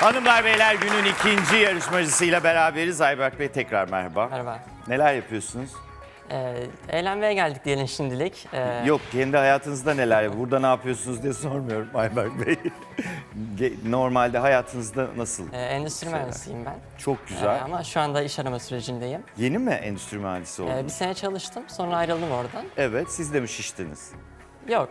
Hanımlar beyler günün ikinci yarışmacısıyla beraberiz. Ayberk Bey tekrar merhaba. Merhaba. Neler yapıyorsunuz? Ee, eğlenmeye geldik diyelim şimdilik. Ee, Yok kendi hayatınızda neler yapıyorsunuz? Burada ne yapıyorsunuz diye sormuyorum Ayberk Bey. Normalde hayatınızda nasıl? e, endüstri Şeyler. mühendisiyim ben. Çok Ee, güzel. ama şu anda iş arama sürecindeyim. Yeni mi endüstri mühendisi Ee, bir oldunuz? sene çalıştım, sonra ayrıldım oradan. Evet, siz de mi şiştiniz? Yok,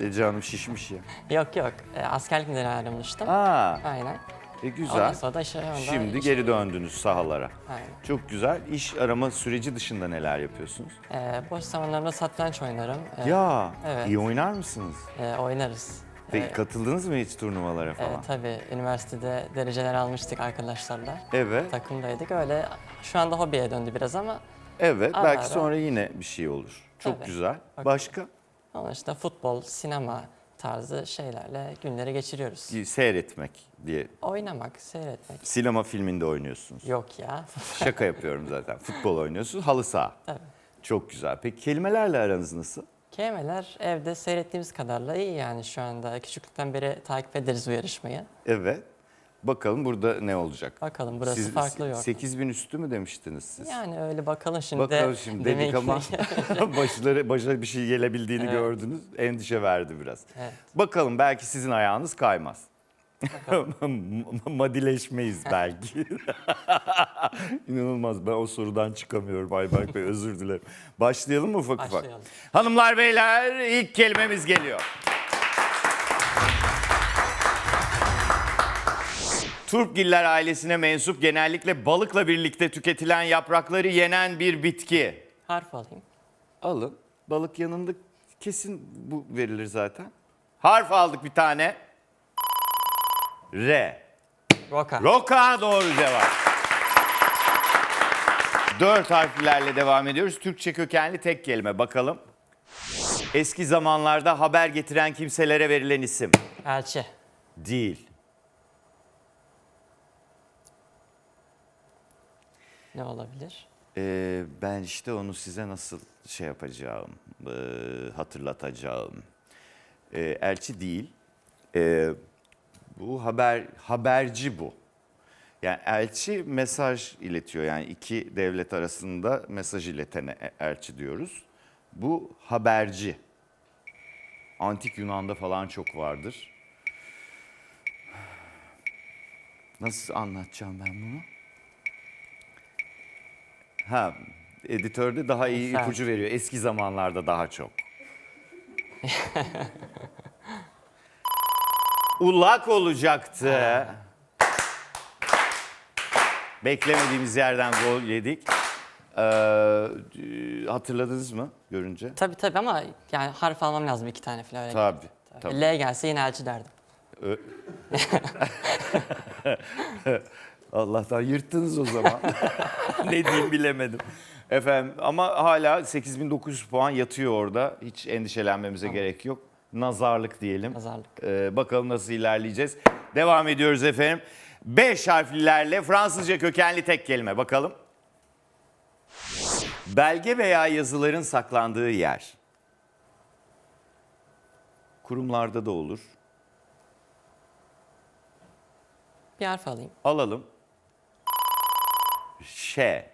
E canım şişmiş ya. yok yok. Ee, askerlik nedeniyle ayrılmıştım. Aa, Aynen. e Ondan güzel. sonra da iş arama. Şimdi iş- geri döndünüz sahalara. Aynen. Çok güzel. İş arama süreci dışında neler yapıyorsunuz? Ee, boş zamanlarımda satranç oynarım. Ee, Ya, evet. iyi oynar mısınız? e, oynarız. Peki Ee, katıldınız mı hiç turnuvalara e, falan? tabii üniversitede dereceler almıştık arkadaşlarla. Evet. Takımdaydık öyle. Şu anda hobiye döndü biraz ama Evet, belki ara. sonra yine bir şey olur. Çok Tabii. güzel. Başka? Ama işte futbol, sinema tarzı şeylerle günleri geçiriyoruz. Seyretmek diye. Oynamak, seyretmek. Sinema filminde oynuyorsunuz. Yok ya. Şaka yapıyorum zaten. Futbol oynuyorsunuz, halı saha. Tabii. Çok güzel. Peki kelimelerle aranız nasıl? Kelimeler evde seyrettiğimiz kadarla iyi yani şu anda. Küçüklükten beri takip ederiz bu yarışmayı. Evet. Bakalım burada ne olacak? Bakalım burası farklı yok. 8000 üstü mü demiştiniz siz? Yani öyle bakalım şimdi. Bakalım şimdi demek dedik ama başları, başına bir şey gelebildiğini Evet. gördünüz. Endişe verdi biraz. Evet. Bakalım belki sizin ayağınız kaymaz. Madileşmeyiz belki. İnanılmaz ben o sorudan çıkamıyorum Ayberk Bey özür dilerim. Başlayalım mı ufak ufak? Başlayalım. Hanımlar beyler ilk kelimemiz geliyor. Turpgiller ailesine mensup genellikle balıkla birlikte tüketilen yaprakları yenen bir bitki. Harf alayım. Alın. Balık yanında kesin bu verilir zaten. Harf aldık bir tane. R. Roka. Roka doğru cevap. Dört harflerle devam ediyoruz. Türkçe kökenli tek kelime. Bakalım. Eski zamanlarda haber getiren kimselere verilen isim. Elçi. Değil. Ne olabilir? Ee, ben işte onu size nasıl şey yapacağım, ee, hatırlatacağım. Ee, elçi değil. Ee, bu haber haberci bu. Yani elçi mesaj iletiyor. Yani iki devlet arasında mesaj iletene e- elçi diyoruz. Bu haberci. Antik Yunan'da falan çok vardır. Nasıl anlatacağım ben bunu? Ha, editörde daha iyi Güzel. ipucu veriyor. Eski zamanlarda daha çok. Ulak olacaktı. Beklemediğimiz yerden gol yedik. Ee, hatırladınız mı görünce? Tabii tabii ama yani harf almam lazım iki tane falan öyle. Tabii. tabii. L gelse yine elçi derdim. Allah'tan yırttınız o zaman. ne diyeyim bilemedim. Efendim ama hala 8900 puan yatıyor orada. Hiç endişelenmemize gerek yok. Nazarlık diyelim. Nazarlık. Ee, bakalım nasıl ilerleyeceğiz. Devam ediyoruz efendim. Beş harflilerle Fransızca kökenli tek kelime. Bakalım. Belge veya yazıların saklandığı yer. Kurumlarda da olur. Bir harf alayım. Alalım. Ş.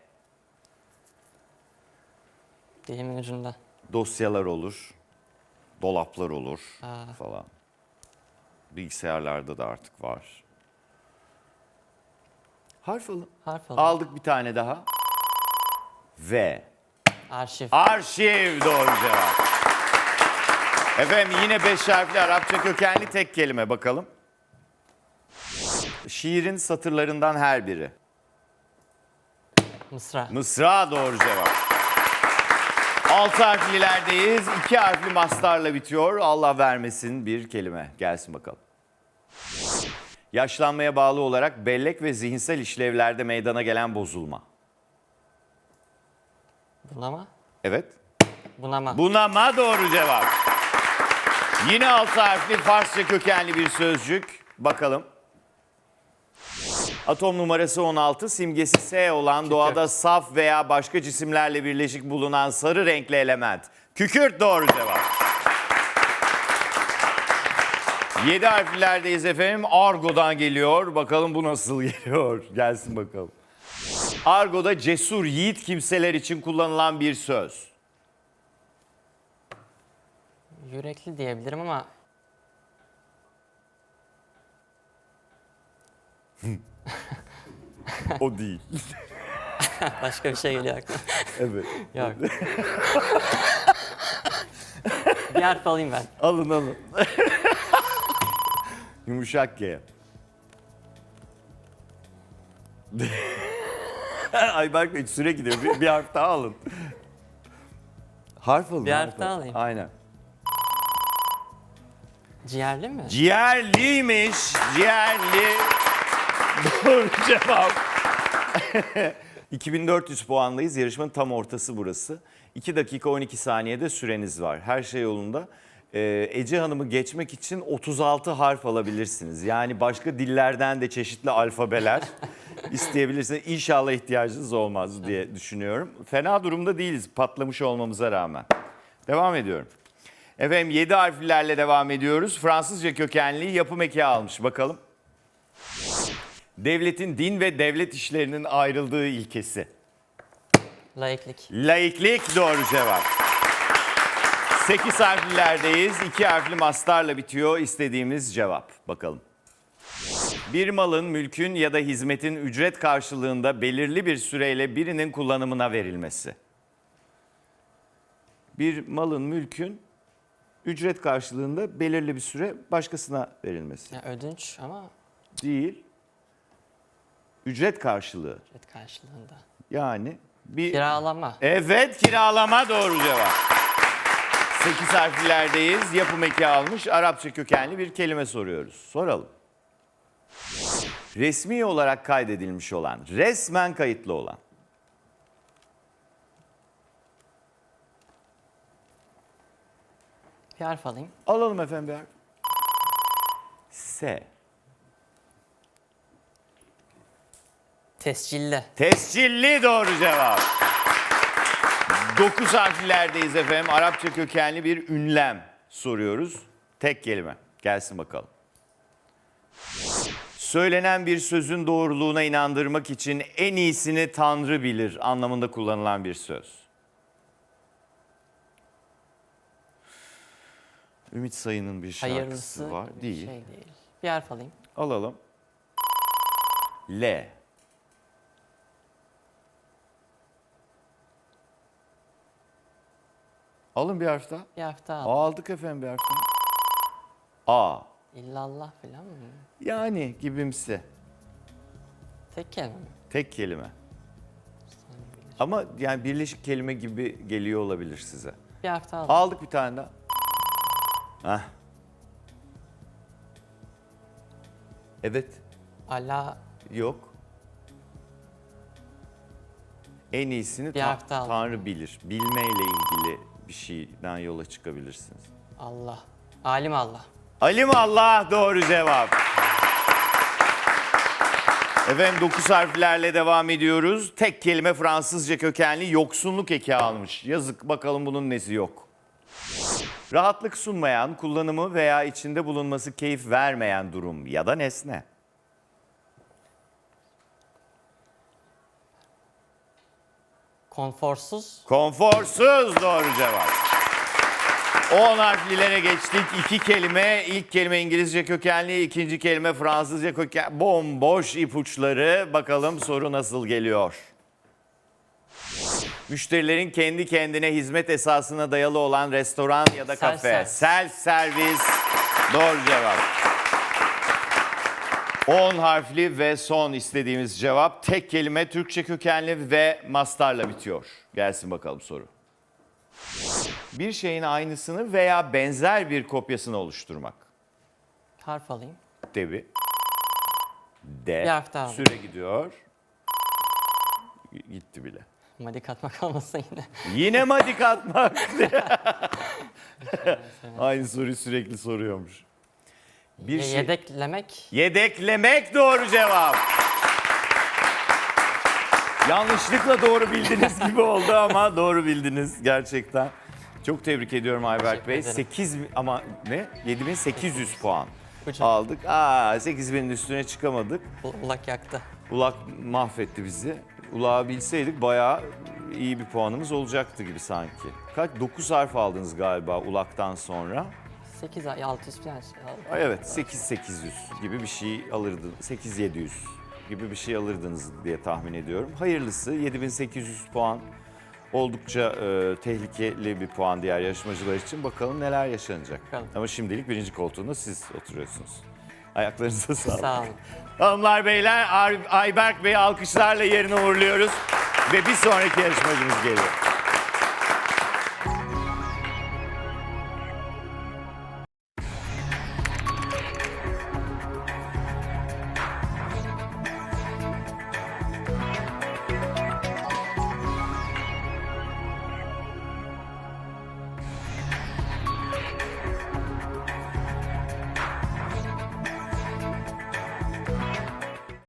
Dilimin ucunda. Dosyalar olur. Dolaplar olur Aa. falan. Bilgisayarlarda da artık var. Harf alın. Harf alayım. Aldık bir tane daha. V. Arşiv. Arşiv doğru cevap. Efendim yine beş harfli Arapça kökenli tek kelime bakalım. Şiirin satırlarından her biri. Mısra. Mısra doğru cevap. Altı harflilerdeyiz. İki harfli mastarla bitiyor. Allah vermesin bir kelime. Gelsin bakalım. Yaşlanmaya bağlı olarak bellek ve zihinsel işlevlerde meydana gelen bozulma. Bunama. Evet. Bunama. Bunama doğru cevap. Yine altı harfli Farsça kökenli bir sözcük. Bakalım. Atom numarası 16, simgesi S olan doğada saf veya başka cisimlerle birleşik bulunan sarı renkli element. Kükürt doğru cevap. 7 harflerdeyiz efendim. Argo'dan geliyor. Bakalım bu nasıl geliyor. Gelsin bakalım. Argo'da cesur, yiğit kimseler için kullanılan bir söz. Yürekli diyebilirim ama O değil. başka bir şey geliyor aklıma. Evet. Yok. bir harf alayım ben. Alın alın. Yumuşak G. Ayberk Bey süre gidiyor. Bir, bir harf daha alın. Harf alın. Bir harf daha alayım. Aynen. Ciğerli mi? Ciğerliymiş. Ciğerli. Doğru cevap. 2400 puandayız. Yarışmanın tam ortası burası. 2 dakika 12 saniyede süreniz var. Her şey yolunda. Ee, Ece Hanım'ı geçmek için 36 harf alabilirsiniz. Yani başka dillerden de çeşitli alfabeler isteyebilirsiniz. İnşallah ihtiyacınız olmaz diye düşünüyorum. Fena durumda değiliz patlamış olmamıza rağmen. Devam ediyorum. Efendim 7 harflerle devam ediyoruz. Fransızca kökenli yapım eki almış. Bakalım. Devletin din ve devlet işlerinin ayrıldığı ilkesi. Laiklik. Laiklik doğru cevap. 8 harflerdeyiz. 2 harfli mastarla bitiyor istediğimiz cevap. Bakalım. Bir malın, mülkün ya da hizmetin ücret karşılığında belirli bir süreyle birinin kullanımına verilmesi. Bir malın, mülkün ücret karşılığında belirli bir süre başkasına verilmesi. Ya ödünç ama Değil. Ücret karşılığı. ücret karşılığında. Yani bir Kiralama. Evet kiralama doğru cevap. 8 harflerdeyiz. Yapım eki almış. Arapça kökenli bir kelime soruyoruz. Soralım. Resmi olarak kaydedilmiş olan, resmen kayıtlı olan. Bir harf alayım. Alalım efendim bir harf. S. Tescilli. Tescilli doğru cevap. 9 harflerdeyiz efendim. Arapça kökenli bir ünlem soruyoruz. Tek kelime. Gelsin bakalım. Söylenen bir sözün doğruluğuna inandırmak için en iyisini Tanrı bilir anlamında kullanılan bir söz. Ümit Sayın'ın bir şarkısı Hayırlısı var. Değil. şey değil. Bir harf alayım. Alalım. L. Alın bir harf daha. Bir harf daha al. Aldık efendim bir harf daha. A. İllallah falan mı? Yani gibimsi. Tek kelime mi? Tek kelime. Ama yani birleşik kelime gibi geliyor olabilir size. Bir harf daha al. Aldık bir tane daha. Heh. Evet. Ala Yok. En iyisini Bir ta-. Tanrı bilir. Bilmeyle ilgili bir şeyden yola çıkabilirsiniz. Allah. Alim Allah. Alim Allah doğru cevap. Efendim 9 harflerle devam ediyoruz. Tek kelime Fransızca kökenli yoksunluk eki almış. Yazık bakalım bunun nesi yok. Rahatlık sunmayan, kullanımı veya içinde bulunması keyif vermeyen durum ya da nesne. Konforsuz. Konforsuz doğru cevap. 10 harflilere geçtik. İki kelime. İlk kelime İngilizce kökenli, ikinci kelime Fransızca kökenli. Bomboş ipuçları. Bakalım soru nasıl geliyor? Müşterilerin kendi kendine hizmet esasına dayalı olan restoran ya da kafe. Self-service. Self servis. Doğru cevap. 10 harfli ve son istediğimiz cevap. Tek kelime Türkçe kökenli ve mastarla bitiyor. Gelsin bakalım soru. Bir şeyin aynısını veya benzer bir kopyasını oluşturmak. Harf alayım. Devi. D. Bir harf daha. Süre gidiyor. Gitti bile. Madik atmak olmasın yine. Yine madik atmak. Aynı soruyu sürekli soruyormuş. Bir Ye- şey... Yedeklemek. Yedeklemek doğru cevap. Yanlışlıkla doğru bildiniz gibi oldu ama doğru bildiniz gerçekten. Çok tebrik ediyorum Ayberk Teşekkür Bey. ederim. 8 ama ne? 7800 puan. Ucu. aldık. Aa 8000'in üstüne çıkamadık. Ulak yaktı. Ulak mahvetti bizi. Ulağı bilseydik bayağı iyi bir puanımız olacaktı gibi sanki. Kaç? 9 harf aldınız galiba Ulak'tan sonra. 8 ay 600 falan şey aldım. Ay Evet 8800 gibi bir şey alırdın. 8700 gibi bir şey alırdınız diye tahmin ediyorum. Hayırlısı 7800 puan oldukça e, tehlikeli bir puan diğer yarışmacılar için. Bakalım neler yaşanacak. Bakalım. Ama şimdilik birinci koltuğunda siz oturuyorsunuz. Ayaklarınıza sağlık. Sağ olun. Hanımlar beyler Ar- Ayberk Bey'i alkışlarla yerine uğurluyoruz. Ve bir sonraki yarışmacımız geliyor.